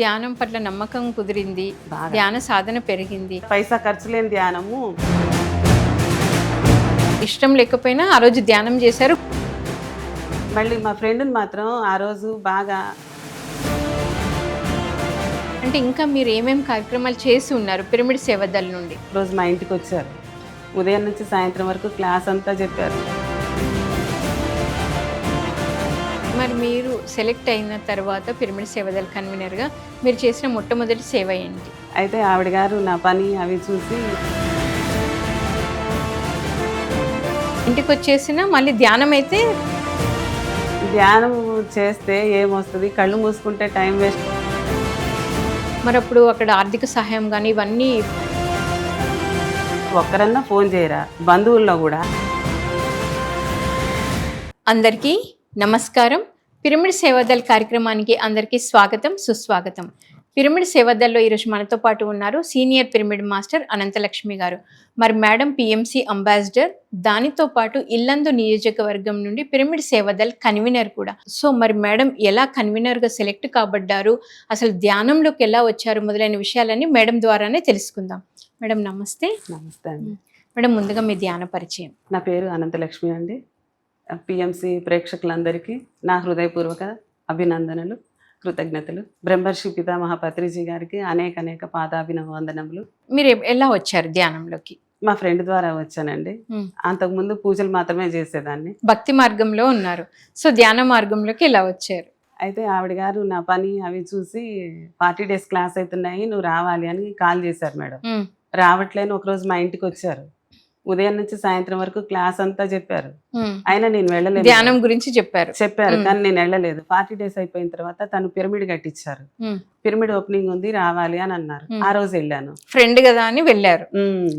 ధ్యానం పట్ల నమ్మకం కుదిరింది. ధ్యాన సాధన పెరిగింది. పైసా ఖర్చు లేని ధ్యానము. ఇష్టం లేకపోయినా ఆ రోజు ధ్యానం చేశారు. మళ్ళీ మా ఫ్రెండ్ని మాత్రం ఆ రోజు బాగా అంటే ఇంకా మీరు ఏమేం కార్యక్రమాలు చేసి ఉన్నారు పిరమిడ్ సేవదల్ నుండి? రోజు మా ఇంటికి వచ్చారు ఉదయం నుంచి సాయంత్రం వరకు క్లాస్ అంతా చెప్పారు. మరి మీరు సెలెక్ట్ అయిన తర్వాత పిరమిడ్ సేవదల్ కన్వీనర్గా మీరు చేసిన మొట్టమొదటి సేవ ఏంటి? అయితే ఆవిడ గారు నా పని అవి చూసి ఇంటికి వచ్చేసిన మళ్ళీ ధ్యానం అయితే ధ్యానం చేస్తే ఏమొస్తుంది? కళ్ళు మూసుకుంటే టైం వేస్ట్. మరి అప్పుడు అక్కడ ఆర్థిక సహాయం కానీ ఇవన్నీ ఒక్కరన్నా ఫోన్ చేయరా? బంధువుల్లో కూడా. అందరికీ నమస్కారం. పిరమిడ్ సేవాదల్ కార్యక్రమానికి అందరికీ స్వాగతం సుస్వాగతం. పిరమిడ్ సేవాదల్లో ఈరోజు మనతో పాటు ఉన్నారు సీనియర్ పిరమిడ్ మాస్టర్ అనంతలక్ష్మి గారు. మరి మేడం పిఎంసి అంబాసిడర్ దానితో పాటు ఇల్లందు నియోజకవర్గం నుండి పిరమిడ్ సేవాదల్ కన్వీనర్ కూడా. సో మరి మేడం ఎలా కన్వీనర్గా సెలెక్ట్ కాబడ్డారు? అసలు ధ్యానంలోకి ఎలా వచ్చారు? మొదలైన విషయాలన్నీ మేడం ద్వారానే తెలుసుకుందాం. మేడం నమస్తే. నమస్తే మేడం ముందుగా మీ ధ్యాన పరిచయం. నా పేరు అనంతలక్ష్మి అండి. పిఎంసి ప్రేక్షకులందరికీ నా హృదయపూర్వక అభినందనలు కృతజ్ఞతలు. బ్రహ్మర్షి పితామహ పత్రిజీ గారికి అనేక అనేక పాదాభివందనములు మీరు ఎ- ఎలా వచ్చారు ధ్యానంలోకి? మా ఫ్రెండ్ ద్వారా వచ్చానండి. అంతకుముందు పూజలు మాత్రమే చేసేదాన్ని. భక్తి మార్గంలో ఉన్నారు. సో ధ్యాన మార్గంలోకి ఎలా వచ్చారు? అయితే ఆవిడ గారు నా పని అవి చూసి ఫార్టీ డేస్ క్లాస్ అవుతున్నాయి నువ్వు రావాలి అని కాల్ చేశారు మేడం. రావట్లేని ఒకరోజు మా ఇంటికి వచ్చారు. ఉదయం నుంచి సాయంత్రం వరకు క్లాస్ అంతా చెప్పారు. అయినా నేను వెళ్ళలేదు. ధ్యానం గురించి చెప్పారు. చెప్పారు. కానీ నేను వెళ్ళలేదు. ఫార్టీ డేస్ అయిపోయిన తర్వాత తను పిరమిడ్ కట్టించారు. పిరమిడ్ ఓపెనింగ్ ఉంది రావాలి అని అన్నారు. ఆ రోజు వెళ్ళాను. ఫ్రెండ్ కదా అని వెళ్ళారు.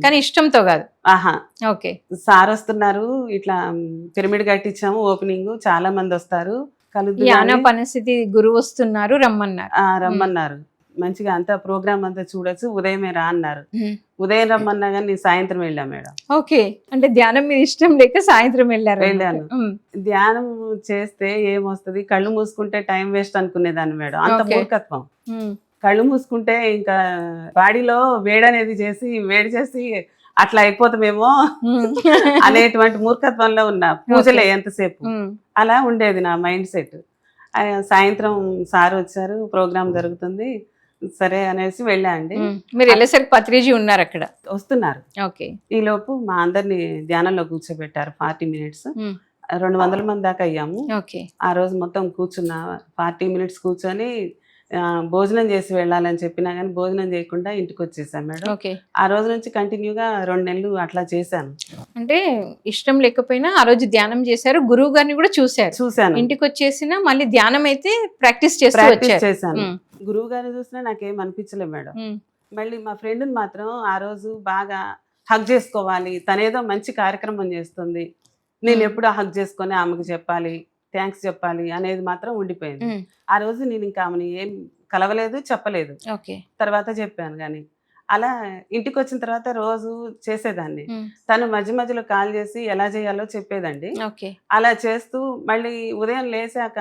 కానీ ఇష్టంతో కాదు. ఆహా. ఓకే. సార్ వస్తున్నారు ఇట్లా పిరమిడ్ కట్టించాము ఓపెనింగ్ చాలా మంది వస్తారు. కలుద్దు పరిస్థితి గురువు వస్తున్నారు రమ్మన్నారు. ఆ, రమ్మన్నారు. మంచిగా అంతా ప్రోగ్రామ్ అంతా చూడొచ్చు ఉదయమే రా అన్నారు. ఉదయం రమ్మన్నా కానీ నేను సాయంత్రం వెళ్ళా మేడం. ఓకే. అంటే ధ్యానం మీద ఇష్టం లేక సాయంత్రం వెళ్ళారు వెళ్ళాను. ధ్యానం చేస్తే ఏమొస్తుంది? కళ్ళు మూసుకుంటే టైం వేస్ట్ అనుకునేదాన్ని మేడం. అంత. మూర్ఖత్వం. కళ్ళు మూసుకుంటే ఇంకా బాడీలో వేడి అనేది చేసి వేడి చేసి అట్లా అయిపోతామేమో. అనేటువంటి మూర్ఖత్వంలో ఉన్న. పూజలే ఎంతసేపు అలా ఉండేది నా మైండ్ సెట్. సాయంత్రం సార్ వచ్చారు ప్రోగ్రామ్ జరుగుతుంది. సరే అనేసి వెళ్ళా అండి. మీరు వెళ్ళేసరికి పత్రిజీ ఉన్నారు అక్కడ? వస్తున్నారు. ఓకే. ఈ లోపు మా అందరిని ధ్యానంలో కూర్చోబెట్టారు ఫార్టీ మినిట్స్. రెండు వందల మంది దాకా అయ్యాము. ఓకే. ఆ రోజు మొత్తం కూర్చున్నా ఫార్టీ మినిట్స్ కూర్చొని భోజనం చేసి వెళ్ళాలని చెప్పినా కానీ భోజనం చేయకుండా ఇంటికి వచ్చేసాను మేడం. ఓకే. ఆ రోజు నుంచి కంటిన్యూగా రెండు నెలలు అట్లా చేశాను. అంటే ఇష్టం లేకపోయినా ఆ రోజు ధ్యానం చేశారు. గురువు గారిని కూడా చూశారు. చూశాను. ఇంటికి వచ్చేసిన మళ్ళీ ధ్యానం అయితే ప్రాక్టీస్ వచ్చారు. చేశాను. గురువు గారిని చూసినా నాకేం అనిపించలేదు మేడం. మళ్ళీ మా ఫ్రెండ్ని మాత్రం ఆ రోజు బాగా హగ్ చేసుకోవాలి తనేదో మంచి కార్యక్రమం చేస్తుంది నేను. ఎప్పుడు హగ్ చేసుకొని ఆమెకు చెప్పాలి థ్యాంక్స్ చెప్పాలి అనేది మాత్రం ఉండిపోయింది. ఆ రోజు నేను ఇంకా ఆమెను ఏం కలవలేదు చెప్పలేదు. ఓకే. తర్వాత చెప్పాను కానీ అలా ఇంటికి వచ్చిన తర్వాత రోజు చేసేదాన్ని. తను మధ్య మధ్యలో కాల్ చేసి ఎలా చేయాలో చెప్పేదండి. అలా చేస్తూ మళ్ళీ ఉదయం లేచాక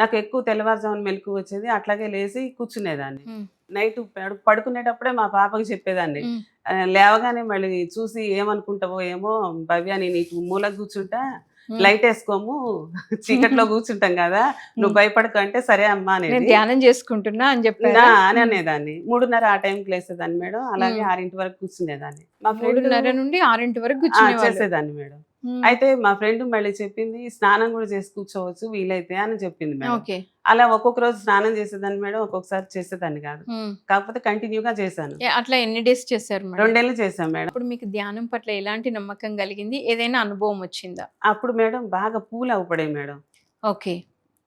నాకు ఎక్కువ తెల్లవారుజామున మెలకు వచ్చేది. అట్లాగే లేచి కూర్చునేదాన్ని. నైట్ పడు- పడుకునేటప్పుడే మా పాపకి చెప్పేదాన్ని. లేవగానే మళ్ళీ చూసి ఏమనుకుంటావో ఏమో భవ్య నేను ఇటు మూలకు కూర్చుంటా. లైట్ వేసుకోము చీకట్లో కూర్చుంటాం కదా నువ్వు భయపడకు అంటే సరే అమ్మా నేను ధ్యానం చేసుకుంటున్నా అని చెప్పారు. నా అని అనేదాన్ని. మూడున్నర ఆ టైంకి లేసేదాన్ని మేడం. అలాగే. ఆరింటి వరకు కూర్చునేదాన్ని. మా ఫ్రెండ్ మూడున్నర నుండి ఆరింటి వరకు చేసేదాన్ని మేడం. అయితే మా ఫ్రెండ్ మళ్ళీ చెప్పింది స్నానం కూడా చేసి కూర్చోవచ్చు వీలైతే అని చెప్పింది మేడం. ఓకే. అలా ఒక్కొక్క రోజు స్నానం చేసేదాన్ని మేడం ఒక్కొక్కసారి చేసేదాన్ని కాదు. కాకపోతే కంటిన్యూగా చేశాను. ఏ, అట్లా ఎన్ని డేస్ చేశారు రెండేళ్ళు చేశాను మేడం. అప్పుడు మీకు ధ్యానం పట్ల ఎలాంటి నమ్మకం కలిగింది? ఏదైనా అనుభవం వచ్చిందా? అప్పుడు మేడం బాగా పూలు అవుపడే మేడం. ఓకే.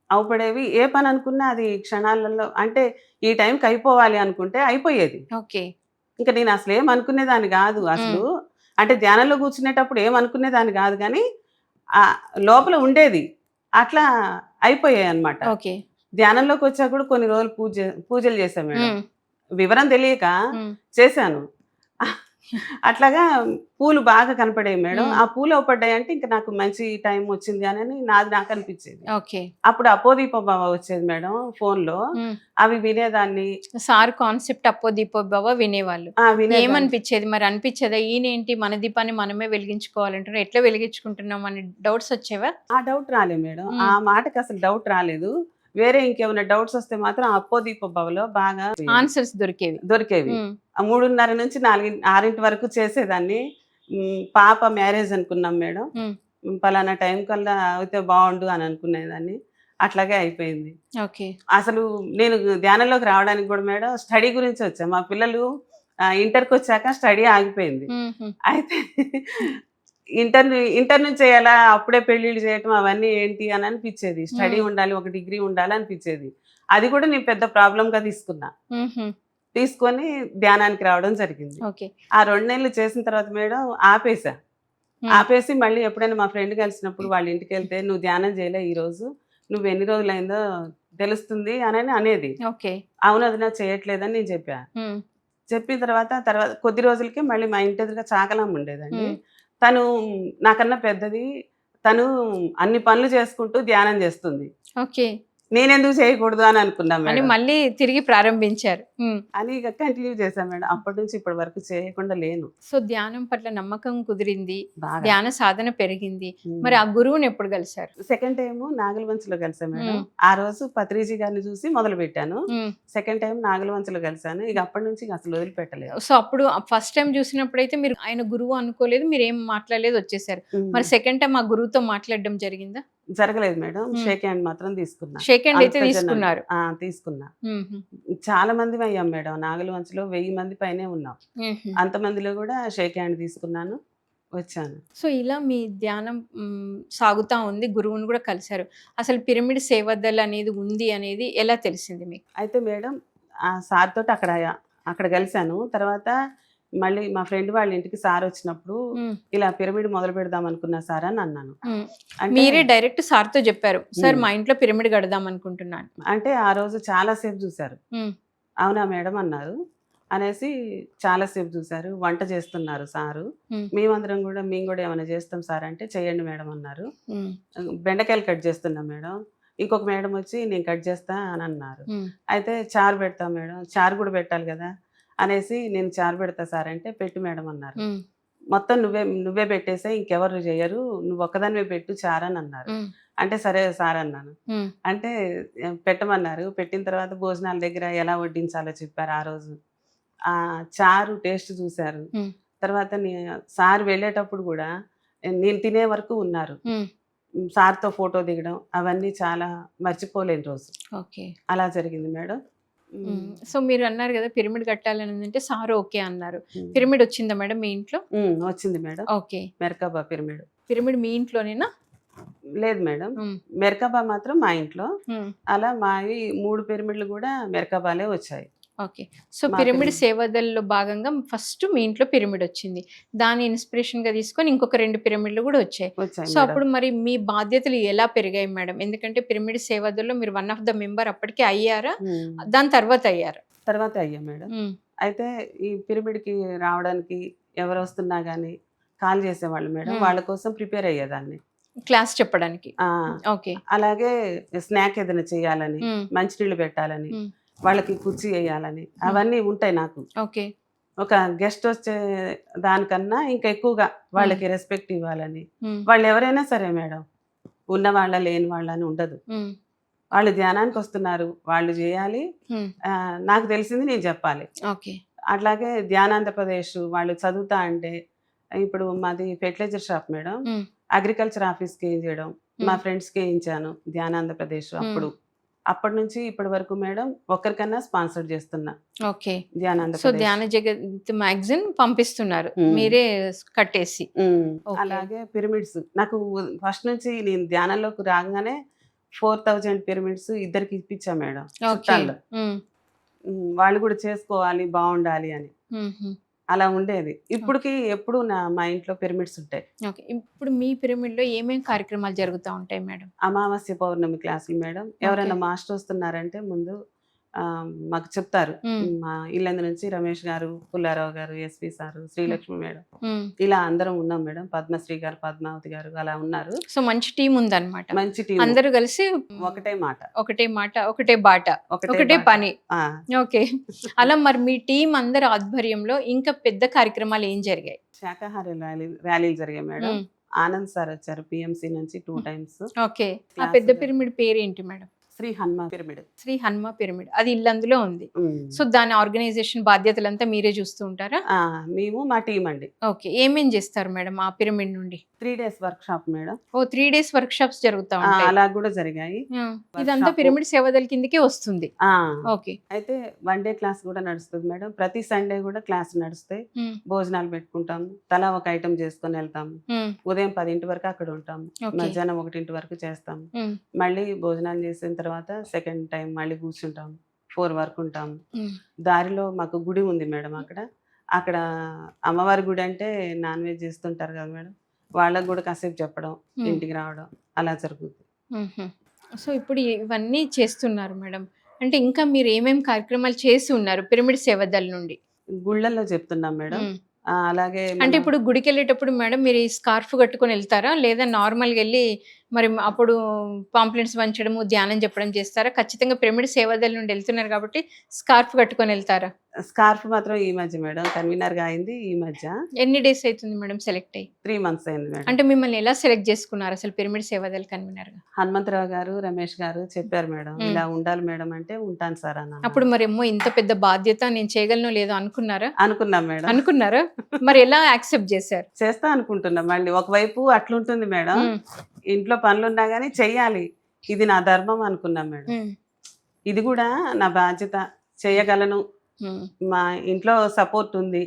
అవుపడేవి ఏ పని అనుకున్నా అది క్షణాలలో అంటే ఈ టైంకి అయిపోవాలి అనుకుంటే అయిపోయేది. ఓకే. ఇంకా నేను అసలు ఏం అనుకునేదాన్ని కాదు. అసలు అంటే ధ్యానంలో కూర్చునేటప్పుడు ఏం అనుకునేదాన్ని కాదు కానీ ఆ లోపల ఉండేది. అట్లా అయిపోయాయి అన్నమాట. ఓకే. ధ్యానంలోకి వచ్చాక కూడా కొన్ని రోజులు పూజ పూజలు చేశాను మేడం. వివరం తెలియక చేశాను. అట్లాగా పూలు బాగా కనపడేవి మేడం. ఆ పూలు అవపడ్డాయి అంటే ఇంకా నాకు మంచి టైం వచ్చింది అని నాది నాకు అనిపించేది. ఓకే. అప్పుడు అపోదీప బావ వచ్చేది మేడం ఫోన్లో. అవి వినేదాన్ని. సార్ కాన్సెప్ట్ అప్పో దీపో బావ వినేవాళ్ళు. ఏమనిపించేది? మరి అనిపించేదా? ఈయనేంటి? మన దీపాన్ని మనమే వెలిగించుకోవాలంటున్నారు. ఎట్లా వెలిగించుకుంటున్నాం? అని డౌట్స్ వచ్చేవా? ఆ డౌట్ రాలేదు మేడం. ఆ మాటకి అసలు డౌట్ రాలేదు. వేరే ఇంకేమైనా డౌట్స్ వస్తే మాత్రం అపోదీప బావలో బాగా ఆన్సర్స్ దొరికేవి. దొరికేవి. మూడున్నర నుంచి నాలుగు ఆరింటి వరకు చేసేదాన్ని. పాప మ్యారేజ్ అనుకున్నాం మేడం. పలానా టైం కల్లా అయితే బాగుండు అని అనుకునేదాన్ని. అట్లాగే అయిపోయింది. ఓకే. అసలు నేను ధ్యానంలోకి రావడానికి కూడా మేడం స్టడీ గురించి వచ్చా. మా పిల్లలు ఇంటర్కి వచ్చాక స్టడీ ఆగిపోయింది. అయితే ఇంటర్ ఇంటర్ నుంచి చేయాలా? అప్పుడే పెళ్ళిళ్ళు చేయటం అవన్నీ ఏంటి అని అనిపించేది. స్టడీ. ఉండాలి ఒక డిగ్రీ ఉండాలి అనిపించేది. అది కూడా నేను పెద్ద ప్రాబ్లంగా తీసుకున్నా. తీసుకొని ధ్యానానికి రావడం జరిగింది. ఆ రెండు నెలలు చేసిన తర్వాత మేడం ఆపేసా. ఆపేసి మళ్ళీ ఎప్పుడైనా మా ఫ్రెండ్ కలిసినప్పుడు వాళ్ళ ఇంటికి వెళ్తే నువ్వు ధ్యానం చేయలే ఈ రోజు నువ్వు ఎన్ని రోజులైందో తెలుస్తుంది అని అనేది. అవును అది నా చేయట్లేదని నేను చెప్పా. చెప్పిన తర్వాత తర్వాత కొద్ది రోజులకి మళ్ళీ మా ఇంటి ఎదురుగా చాకలమ్మ ఉండేదండి. తను నాకన్నా పెద్దది. తను అన్ని పనులు చేసుకుంటూ ధ్యానం చేస్తుంది. ఓకే. నేనెందుకు చేయకూడదు అని అనుకున్నాం అని మేడం. మళ్ళీ తిరిగి ప్రారంభించారు. అని ఇక కంటిన్యూ చేశాను మేడం. అప్పటి నుంచి ఇప్పటి వరకు చేయకుండా లేను. సో ధ్యానం పట్ల నమ్మకం కుదిరింది. ధ్యాన సాధన పెరిగింది. మరి ఆ గురువుని ఎప్పుడు కలిశారు? సెకండ్ టైం నాగలవంచలో కలిసాను మేడం. మ్మ్. ఆ రోజు పత్రిజీ గారిని చూసి మొదలు పెట్టాను. సెకండ్ టైం నాగలవంచలో కలిసాను ఇక అప్పటి నుంచి అసలు వదిలిపెట్టలేదు. సో అప్పుడు ఫస్ట్ టైం చూసినప్పుడు అయితే మీరు ఆయన గురువు అనుకోలేదు మీరు ఏం మాట్లాడలేదు వచ్చేసారు. మరి సెకండ్ టైం ఆ గురువుతో మాట్లాడడం జరిగిందా? జరగలేదు మేడం. షేక్ హ్యాండ్ మాత్రం తీసుకున్నా. షేక్ హ్యాండ్ అయితే. తీసుకున్నారు. ఆ, తీసుకున్నా. చాలా మంది అయ్యాం మేడం. నాగలవంచలో వెయ్యి మంది పైనే ఉన్నాం. అంతమందిలో కూడా షేక్ హ్యాండ్ తీసుకున్నాను వచ్చాను. సో ఇలా మీ ధ్యానం సాగుతా ఉంది. గురువుని కూడా కలిశారు. అసలు పిరమిడ్ సేవదల్ అనేది ఉంది అనేది ఎలా తెలిసింది మీకు? అయితే మేడం ఆ సార్ తోటి అక్కడ అక్కడ కలిశాను. తర్వాత మళ్ళీ మా ఫ్రెండ్ వాళ్ళ ఇంటికి సార్ వచ్చినప్పుడు ఇలా పిరమిడ్ మొదలు పెడదాం అనుకున్నా సార్ అని అన్నాను. మీరే డైరెక్ట్ సార్తో చెప్పారు సార్ మ్. ఇంట్లో పిరమిడ్ కడదాం అనుకుంటున్నాను. అంటే ఆ రోజు చాలా సేపు చూశారు. మ్, అవునా మేడం అన్నారు. అనేసి చాలాసేపు చూశారు. వంట చేస్తున్నారు సారు. మేమందరం కూడా మేము కూడా ఏమైనా చేస్తాం సార్ అంటే చేయండి మేడం అన్నారు. బెండకాయలు కట్ చేస్తున్నాం మేడం. ఇంకొక మేడం వచ్చి నేను కట్ చేస్తా అని అన్నారు. అయితే చారు పెడతా మేడం. చారు కూడా పెట్టాలి కదా. అనేసి నేను చారు పెడతా సార్ అంటే పెట్టు మేడం అన్నారు. మొత్తం నువ్వే నువ్వే పెట్టేసే ఇంకెవరు చేయరు నువ్వు ఒక్కదానివే పెట్టు చారు అని అన్నారు. అంటే సరే సార్ అన్నాను. అంటే పెట్టమన్నారు. పెట్టిన తర్వాత భోజనాల దగ్గర ఎలా వడ్డించాలో చెప్పారు ఆ రోజు. ఆ చారు టేస్ట్ చూశారు. తర్వాత సార్ వెళ్ళేటప్పుడు కూడా నేను తినే వరకు ఉన్నారు. సార్తో ఫోటో దిగడం అవన్నీ చాలా మర్చిపోలేని రోజు. ఓకే. అలా జరిగింది మేడం. సో మీరు అన్నారు కదా పిరమిడ్ కట్టాలని అంటే సార్ ఓకే అన్నారు. పిరమిడ్ వచ్చిందా మేడం మీ ఇంట్లో? వచ్చింది madam. Okay. Merkaba pyramid. Pyramid మీ ఇంట్లోనేనా? లేదు మేడం. మెరకాబా మాత్రం మా ఇంట్లో. అలా మావి మూడు పిరమిడ్లు కూడా మెరకాబాలే వచ్చాయి. ఓకే. So pyramid. సేవదల్లో భాగంగా ఫస్ట్ మీ ఇంట్లో పిరమిడ్ వచ్చింది. దాని ఇన్స్పిరేషన్గా తీసుకొని ఇంకొక రెండు పిరమిడ్లు కూడా వచ్చాయి. సో. అప్పుడు మరి మీ బాధ్యతలు ఎలా పెరిగాయి మేడం? ఎందుకంటే పిరమిడ్ సేవదల్లో మీరు వన్ ఆఫ్ ద మెంబర్ అప్పటికే అయ్యారా. దాని తర్వాత అయ్యారా? తర్వాత అయ్యా మేడం. అయితే ఈ పిరమిడ్కి రావడానికి ఎవరు వస్తున్నా కానీ కాల్ చేసేవాళ్ళు మేడం. వాళ్ళ కోసం ప్రిపేర్ అయ్యేదాన్ని. క్లాస్ చెప్పడానికి. ఓకే. అలాగే స్నాక్ ఏదైనా చేయాలని మంచినీళ్ళు పెట్టాలని. వాళ్ళకి కుర్చీ వేయాలని. అవన్నీ ఉంటాయి నాకు. ఓకే. ఒక గెస్ట్ వచ్చే దానికన్నా ఇంకా ఎక్కువగా వాళ్ళకి రెస్పెక్ట్ ఇవ్వాలని. వాళ్ళు ఎవరైనా సరే మేడం ఉన్న వాళ్ళ లేని వాళ్ళ అని ఉండదు వాళ్ళు ధ్యానానికి వస్తున్నారు వాళ్ళు చేయాలి. నాకు తెలిసింది నేను చెప్పాలి. ఓకే. అట్లాగే ధ్యానాంధ్రప్రదేశ్ వాళ్ళు చదువుతా అంటే ఇప్పుడు మాది ఫెర్టిలైజర్ షాప్ మేడం. అగ్రికల్చర్ ఆఫీస్కి ఏం చేయడం? మా. ఫ్రెండ్స్కి వేయించాను ధ్యానాంధ్రప్రదేశ్ అప్పుడు? అప్పటి నుంచి ఇప్పటి వరకు మేడం ఒక్కరికన్నా స్పాన్సర్ చేస్తున్నా. Okay. So Dhyana Jagat magazine పంపిస్తున్నారు. మీరే కట్టేసి. అలాగే పిరమిడ్స్. నాకు ఫస్ట్ నుంచి నేను ధ్యానంలోకి రాగానే ఫోర్ థౌజండ్ పిరమిడ్స్ ఇద్దరికి ఇప్పించా మేడం వాళ్ళు కూడా చేసుకోవాలి బాగుండాలి అని. అలా ఉండేది. ఇప్పటికి ఎప్పుడు నా మా ఇంట్లో పిరమిడ్స్ ఉంటాయి. ఓకే. ఇప్పుడు మీ పిరమిడ్లో ఏమేం కార్యక్రమాలు జరుగుతూ ఉంటాయి మేడం? అమావాస్య పౌర్ణమి క్లాసులు మేడం. ఎవరైనా మాస్టర్ వస్తున్నారంటే ముందు మాకు చెప్తారు. మా ఇల్లందు నుంచి రమేష్ గారు పుల్లారావు గారు ఎస్పి సారు శ్రీలక్ష్మి మేడం. ఇలా అందరం ఉన్నాం మేడం. పద్మశ్రీ గారు పద్మావతి గారు అలా ఉన్నారు. సో మంచి టీం ఉందన్నమాట. మంచి టీం అందరూ కలిసి ఒకటే మాట. ఒకటే మాట ఒకటే బాట ఒకటే. పని. ఓకే. అలా మరి మీ టీం అందరి ఆధ్వర్యంలో ఇంకా పెద్ద కార్యక్రమాలు ఏం జరిగాయి? శాకాహార ర్యాలీ ర్యాలీలు జరిగాయి మేడం. ఆనంద్ సార్ వచ్చారు పిఎంసి నుంచి టూ టైమ్స్. ఓకే. ఆ పెద్ద. పిరమిడ్ పేరు ఏంటి madam? Shri Hanuma pyramid. Shri Hanuma pyramid. అది ఇల్లందులో ఉంది. సో దాని ఆర్గనైజేషన్ బాధ్యతలంతా మీరే చూస్తూ ఉంటారా? మేము మా టీం అండి. ఓకే. ఏమేం చేస్తారు మేడం ఆ పిరమిడ్ నుండి? Three days workshop madam. ఓ త్రీ డేస్ వర్క్ షాప్స్ జరుగుతా ఉంటాయి. అలా కూడా జరిగాయి. ఇదంతా. పిరమిడ్ సేవదల కిందకే వస్తుంది. ఓకే. అయితే వన్ డే క్లాస్ కూడా నడుస్తుంది మేడం. ప్రతి సండే కూడా క్లాస్ నడుస్తాయి. భోజనాలు పెట్టుకుంటాం. తలా ఒక ఐటమ్ చేసుకొని వెళ్తాం. ఉమ్, ఉదయం పదింటి వరకు అక్కడ ఉంటాం. ఓకే. మధ్యాహ్నం ఒకటింటి వరకు చేస్తాం. ఉమ్, మళ్ళీ భోజనాలు చేసిన తర్వాత సెకండ్ టైం మళ్ళీ కూర్చుంటాం. ఫోర్ వరకు ఉంటాం. దారిలో మాకు గుడి ఉంది మేడం అక్కడ. అక్కడ అమ్మవారి గుడి అంటే నాన్ వెజ్ చేస్తుంటారు కదా మేడం. వాళ్ళకు కూడా కాసేపు చెప్పడం ఇంటికి రావడం అలా జరుగుతుంది. సో ఇప్పుడు ఇవన్నీ చేస్తున్నారు మేడం. అంటే ఇంకా మీరు ఏమేం కార్యక్రమాలు చేసి ఉన్నారు పిరమిడ్ సేవదల్ నుండి? గుళ్ళల్లో చెప్తున్నాం మేడం. అలాగే అంటే ఇప్పుడు గుడికి వెళ్ళేటప్పుడు మేడం మీరు ఈ స్కార్ఫ్ కట్టుకొని వెళ్తారా? లేదా నార్మల్గా వెళ్ళి మరి అప్పుడు పాంప్లెంట్స్ పంచడము ధ్యానం చెప్పడం చేస్తారా? ఖచ్చితంగా పిరమిడ్ సేవదల్ నుండి వెళ్తున్నారు కాబట్టి స్కార్ఫ్ కట్టుకొని వెళ్తారా? స్కార్ఫ్ మాత్రం ఈ మధ్య మేడం కన్వీనర్గా అయింది ఈ మధ్య. ఎన్ని డేస్ అవుతుంది మేడం సెలెక్ట్ అయ్యి? త్రీ మంత్స్ అయింది మేడం. అంటే మిమ్మల్ని ఎలా సెలెక్ట్ చేసుకున్నారు అసలు పిరమిడ్ సేవదల్ కన్వీనర్గా? హనుమంతరావు గారు రమేష్ గారు చెప్పారు మేడం. ఇలా ఉండాలి మేడం అంటే ఉంటాను సార్ అన్న అప్పుడు మరి ఏమో ఇంత పెద్ద బాధ్యత నేను చేయగలను లేదో అనుకున్నారా? అనుకున్నాం మేడం. అనుకున్నారా? మరి ఎలా యాక్సెప్ట్ చేశారు? చేస్తా అనుకుంటున్నాం. మళ్ళీ ఒకవైపు అట్లుంటుంది మేడం. ఇంట్లో పనులున్నా కానీ చెయ్యాలి. ఇది నా ధర్మం అనుకున్నాం మేడం. ఇది కూడా నా బాధ్యత. చేయగలను మా ఇంట్లో సపోర్ట్ ఉంది.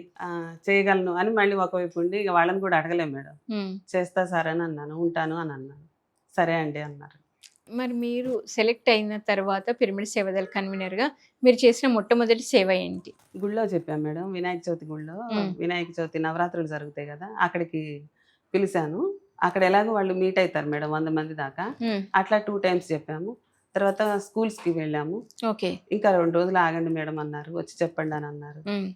చేయగలను అని మళ్ళీ ఒకవైపు ఉండి ఇక వాళ్ళని కూడా అడగలేం మేడం. చేస్తా సార్ అని అన్నాను ఉంటాను అని అన్నాను. సరే అండి అన్నారు. మరి మీరు సెలెక్ట్ అయిన తర్వాత పిరమిడ్ సేవదల్ కన్వీనర్గా మీరు చేసిన మొట్టమొదటి సేవ ఏంటి? గుళ్ళో చెప్పాం మేడం వినాయక చవితి గుళ్ళో. వినాయక చవితి నవరాత్రులు జరుగుతాయి కదా అక్కడికి పిలిచాను. అక్కడ ఎలాగో వాళ్ళు మీట్ అవుతారు మేడం వంద మంది దాకా. అట్లా టూ టైమ్స్ చెప్పాము. తర్వాత స్కూల్స్కి వెళ్ళాము. ఓకే. ఇంకా రెండు రోజులు ఆగండి మేడం అన్నారు. వచ్చి చెప్పండి అని అన్నారు.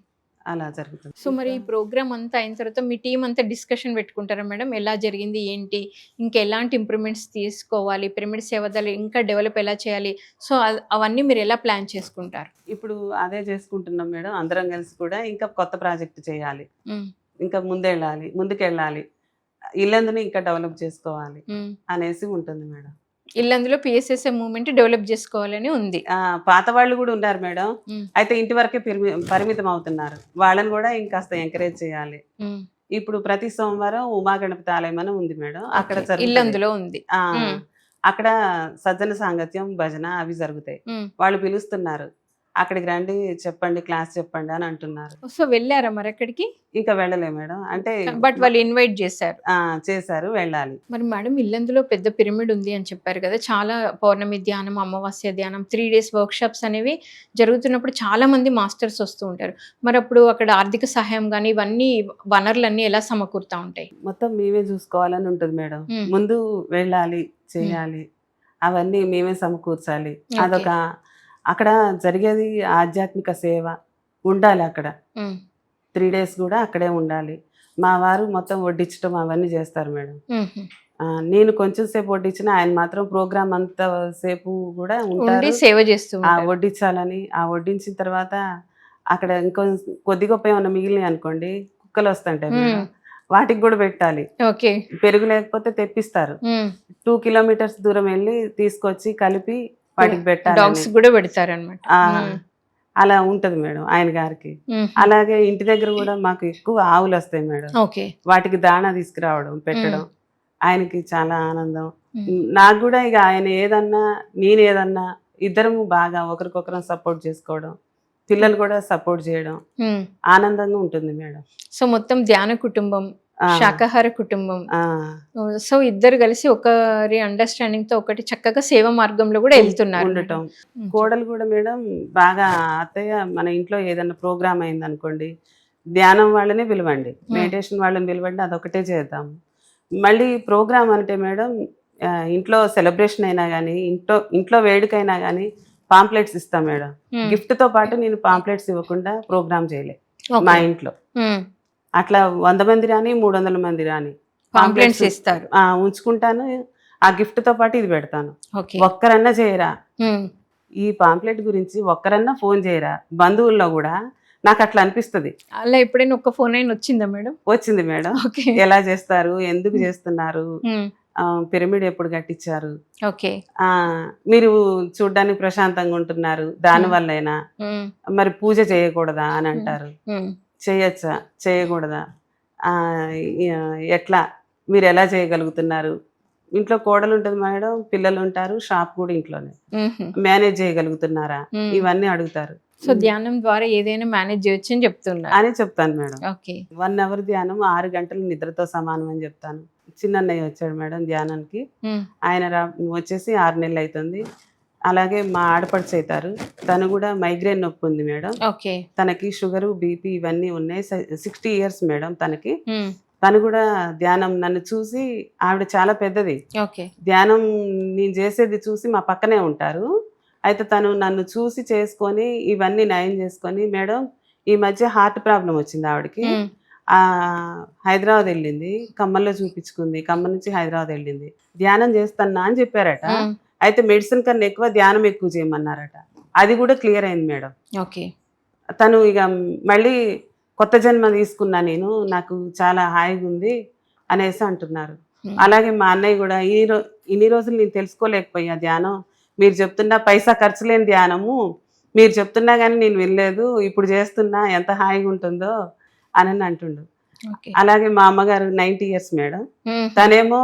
అలా జరుగుతుంది. సో మరి ఈ ప్రోగ్రామ్ అంతా అయిన తర్వాత మీ టీం అంతా డిస్కషన్ పెట్టుకుంటారా మేడం? ఎలా జరిగింది ఏంటి? ఇంకా ఎలాంటి ఇంప్రూవ్మెంట్స్ తీసుకోవాలి? పిరమిడ్ సేవదలు ఇంకా డెవలప్ ఎలా చేయాలి? సో అవన్నీ మీరు ఎలా ప్లాన్ చేసుకుంటారు? ఇప్పుడు అదే చేసుకుంటున్నాం మేడం. అందరం కలిసి కూడా ఇంకా కొత్త ప్రాజెక్ట్ చేయాలి. ఇంకా ముందెళ్ళాలి ముందుకెళ్ళాలి. ఇల్లందుని ఇంకా డెవలప్ చేసుకోవాలి. అనేసి ఉంటుంది మేడం. ఇల్లందులో పిఎస్ఎస్ఎం మూవ్మెంట్ డెవలప్ చేసుకోవాలని ఉంది. ఆ, పాత వాళ్ళు కూడా ఉన్నారు మేడం. అయితే ఇంటి వరకే పరిమి పరిమితం అవుతున్నారు. వాళ్ళని కూడా ఇంకాస్త ఎంకరేజ్ చేయాలి. ఇప్పుడు ప్రతి సోమవారం ఉమా గణపతి ఆలయం అని ఉంది మేడం. అక్కడ. ఇల్లందులో ఉంది. అక్కడ సజ్జన సాంగత్యం భజన అవి జరుగుతాయి. వాళ్ళు పిలుస్తున్నారు. అక్కడికి రండి చెప్పండి క్లాస్ చెప్పండి అని అంటున్నారు. సో వెళ్ళారా మరి అక్కడికి? ఇంకా వెళ్ళలే మేడం. అంటే బట్ వాళ్ళు ఇన్వైట్ చేశారు. ఆ, చేశారు వెళ్ళాలి. మరి మేడం ఇల్లందులో పెద్ద పిరమిడ్ ఉంది అని చెప్పారు కదా. చాలా పౌర్ణమి ధ్యానం అమావాస్య ధ్యానం త్రీ డేస్ వర్క్ షాప్స్ అనేవి జరుగుతున్నప్పుడు చాలా మంది మాస్టర్స్ వస్తూ ఉంటారు. మరి అప్పుడు అక్కడ ఆర్థిక సహాయం కానీ ఇవన్నీ వనరులన్నీ ఎలా సమకూరుతా ఉంటాయి? మొత్తం మేమే చూసుకోవాలని ఉంటుంది మేడం. ముందు వెళ్ళాలి చేయాలి. అవన్నీ మేమే సమకూర్చాలి. అదొక అక్కడ జరిగేది ఆధ్యాత్మిక సేవ ఉండాలి అక్కడ. త్రీ డేస్ కూడా అక్కడే ఉండాలి. మా వారు మొత్తం వడ్డించడం అవన్నీ చేస్తారు మేడం. నేను కొంచెం సేపు వడ్డించిన ఆయన మాత్రం ప్రోగ్రామ్ అంత సేపు కూడా ఉంటారు. సేవ చేస్తూ వడ్డించాలని ఆ వడ్డించిన తర్వాత అక్కడ ఇంకో కొద్ది గొప్ప ఏమన్నా మిగిలినాయి అనుకోండి కుక్కలు వస్తుంటాయి. వాటికి కూడా పెట్టాలి. ఓకే. పెరుగు లేకపోతే తెప్పిస్తారు. టూ కిలోమీటర్స్ దూరం వెళ్ళి తీసుకొచ్చి కలిపి వాటికి పెట్టాలి డాగ్స్ కూడా పెడతారు అనమాట అలా ఉంటది మేడం ఆయన గారికి. అలాగే ఇంటి దగ్గర కూడా మాకు ఎక్కువ ఆవులు వస్తాయి మేడం. వాటికి దాణా తీసుకురావడం పెట్టడం. ఆయనకి చాలా ఆనందం. నాకు కూడా ఇక ఆయన ఏదన్నా నేను ఏదన్నా ఇద్దరము బాగా ఒకరికొకరం సపోర్ట్ చేసుకోవడం పిల్లలు కూడా సపోర్ట్ చేయడం. ఆనందంగా ఉంటుంది మేడం. సో మొత్తం ధ్యాన కుటుంబం శాకాహార కుటుంబం. ఆ, సో ఇద్దరు కలిసి ఒకరి అండర్స్టాండింగ్తో ఒకటి చక్కగా సేవ మార్గంలో కూడా వెళ్తున్నారు. ఉండటం. కోడలు కూడా మేడం బాగా అత్తయ్య మన ఇంట్లో ఏదైనా ప్రోగ్రామ్ అయింది అనుకోండి ధ్యానం వాళ్ళనే పిలవండి మెడిటేషన్ వాళ్ళని పిలవండి అదొకటే చేద్దాం. మళ్ళీ ప్రోగ్రామ్ అంటే మేడం ఇంట్లో సెలబ్రేషన్ అయినా కానీ ఇంట్లో ఇంట్లో వేడుకైనా కానీ పాంప్లెట్స్ ఇస్తాం మేడం. గిఫ్ట్తో పాటు నేను పాంప్లెట్స్ ఇవ్వకుండా ప్రోగ్రామ్ చేయలే. మా ఇంట్లో. అట్లా వంద మంది రాని మూడు వందల మంది రాని పాంప్లెట్స్ ఇస్తారు. ఆ, ఉంచుకుంటాను. ఆ గిఫ్ట్తో పాటు ఇది పెడతాను. ఒక్కరన్నా చేయరా? ఉమ్, ఈ పాంప్లెట్ గురించి ఒక్కరన్నా ఫోన్ చేయరా? బంధువుల్లో కూడా నాకు అట్లా అనిపిస్తుంది. అలా ఎప్పుడైనా ఒక్క ఫోన్ అయినా వచ్చిందా మేడం? వచ్చింది మేడం. ఎలా చేస్తారు? ఎందుకు చేస్తున్నారు? ఉమ్, ఆ, పిరమిడ్ ఎప్పుడు కట్టించారు? ఓకే మీరు చూడ్డానికి ప్రశాంతంగా ఉంటున్నారు. దాని వల్లైనా మరి పూజ చేయకూడదా అని అంటారు. చేయొచ్చా? చేయకూడదా? ఎట్లా? మీరు ఎలా చేయగలుగుతున్నారు? ఇంట్లో కోడలు ఉంటుంది మేడం పిల్లలు ఉంటారు షాప్ కూడా ఇంట్లోనే. మేనేజ్ చేయగలుగుతున్నారా. ఇవన్నీ అడుగుతారు. సో ధ్యానం ద్వారా ఏదైనా మేనేజ్ చేయొచ్చు అని చెప్తున్నారు. అని చెప్తాను మేడం. ఓకే. వన్ అవర్ ధ్యానం ఆరు గంటలు నిద్రతో సమానం అని చెప్తాను. చిన్నన్నయ్య వచ్చాడు మేడం ధ్యానానికి. ఆయన వచ్చేసి ఆరు నెలలు అవుతుంది. అలాగే మా ఆడపడుచు అవుతారు. తను కూడా మైగ్రేన్ నొప్పి ఉంది మేడం. ఓకే. తనకి షుగరు బీపీ ఇవన్నీ ఉన్నాయి. సిక్స్టీ ఇయర్స్ మేడం తనకి. తను కూడా ధ్యానం నన్ను చూసి ఆవిడ చాలా పెద్దది. ధ్యానం నేను చేసేది చూసి మా పక్కనే ఉంటారు. అయితే తను నన్ను చూసి చేసుకొని ఇవన్నీ నయం చేసుకొని మేడం ఈ మధ్య హార్ట్ ప్రాబ్లం వచ్చింది ఆవిడకి. ఆ హైదరాబాద్ వెళ్ళింది. ఖమ్మంలో చూపించుకుంది. ఖమ్మం నుంచి హైదరాబాద్ వెళ్ళింది. ధ్యానం చేస్తానా అని చెప్పారట. అయితే మెడిసిన్ కన్నా ఎక్కువ ధ్యానం ఎక్కువ చేయమన్నారట. అది కూడా క్లియర్ అయింది మేడం. ఓకే. తను ఇక మళ్ళీ కొత్త జన్మ తీసుకున్నా నేను నాకు చాలా హాయిగా ఉంది అనేసి అంటున్నారు. అలాగే మా అన్నయ్య కూడా ఈ రో ఇన్ని రోజులు నేను తెలుసుకోలేకపోయా ధ్యానం. మీరు చెప్తున్నా పైసా ఖర్చు లేని ధ్యానము. మీరు చెప్తున్నా కానీ నేను వెళ్ళలేదు ఇప్పుడు చేస్తున్నా ఎంత హాయిగా ఉంటుందో అని అంటుండు. అలాగే మా అమ్మగారు నైంటీ ఇయర్స్ మేడం. తనేమో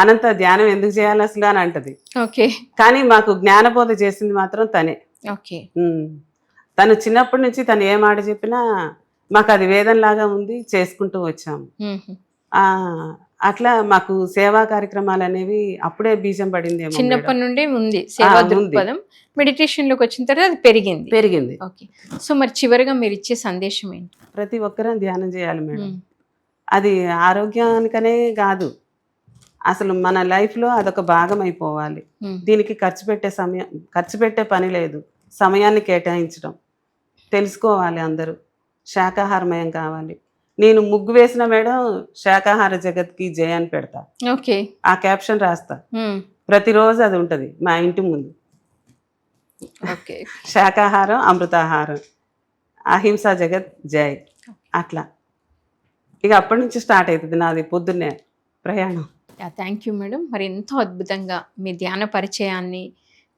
అనంత ధ్యానం ఎందుకు చేయాలి అసలు అని అంటది. ఓకే. కానీ మాకు జ్ఞానబోధ చేసింది మాత్రం తనే. తను చిన్నప్పటి నుంచి తను ఏ మాట చెప్పినా మాకు అది వేదంలాగా ఉంది చేసుకుంటూ వచ్చాము. అట్లా మాకు సేవా కార్యక్రమాలు అనేవి అప్పుడే బీజం పడింది చిన్నప్పటి నుండే ఉంది సేవా. దృక్పథం. మెడిటేషన్లోకి వచ్చిన తర్వాత అది పెరిగింది. పెరిగింది. ఓకే. సో మరి చివరిగా మీరు ఇచ్చే సందేశం ఏంటి? ప్రతి ఒక్కరూ ధ్యానం చేయాలి మేడం. అది ఆరోగ్యానికనే కాదు. అసలు మన లైఫ్లో అదొక భాగం అయిపోవాలి దీనికి ఖర్చు పెట్టే సమయం ఖర్చు పెట్టే పని లేదు. సమయాన్ని కేటాయించడం. తెలుసుకోవాలి అందరూ. శాకాహారమయం కావాలి. నేను ముగ్గు వేసిన మేడం శాకాహార జగత్కి జయ అని పెడతా. ఓకే. ఆ క్యాప్షన్ రాస్తా. ప్రతిరోజు అది ఉంటుంది మా ఇంటి ముందు. ఓకే. శాకాహారం అమృతాహారం. అహింసా జగత్ జై. అట్లా. ఇక అప్పటి నుంచి స్టార్ట్ అవుతుంది నాది పొద్దున్నే ప్రయాణం. థ్యాంక్ యూ మేడం మరి ఎంతో అద్భుతంగా మీ ధ్యాన పరిచయాన్ని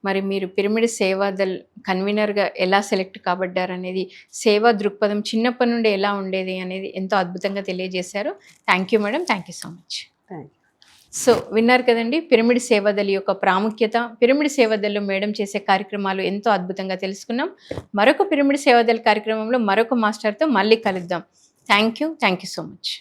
మరి మీరు పిరమిడ్ సేవాదల్ కన్వీనర్గా ఎలా సెలెక్ట్ కాబడ్డారు అనేది సేవా దృక్పథం చిన్నప్పటి నుండి ఎలా ఉండేది అనేది ఎంతో అద్భుతంగా తెలియజేశారు. Thank you madam thank you so much thank so విన్నారు కదండి పిరమిడ్ సేవదల్ యొక్క ప్రాముఖ్యత. పిరమిడ్ సేవదల్లో మేడం చేసే కార్యక్రమాలు ఎంతో అద్భుతంగా తెలుసుకున్నాం. మరొక పిరమిడ్ సేవదల్ కార్యక్రమంలో మరొక మాస్టర్తో మళ్ళీ కలుద్దాం. Thank you thank you so much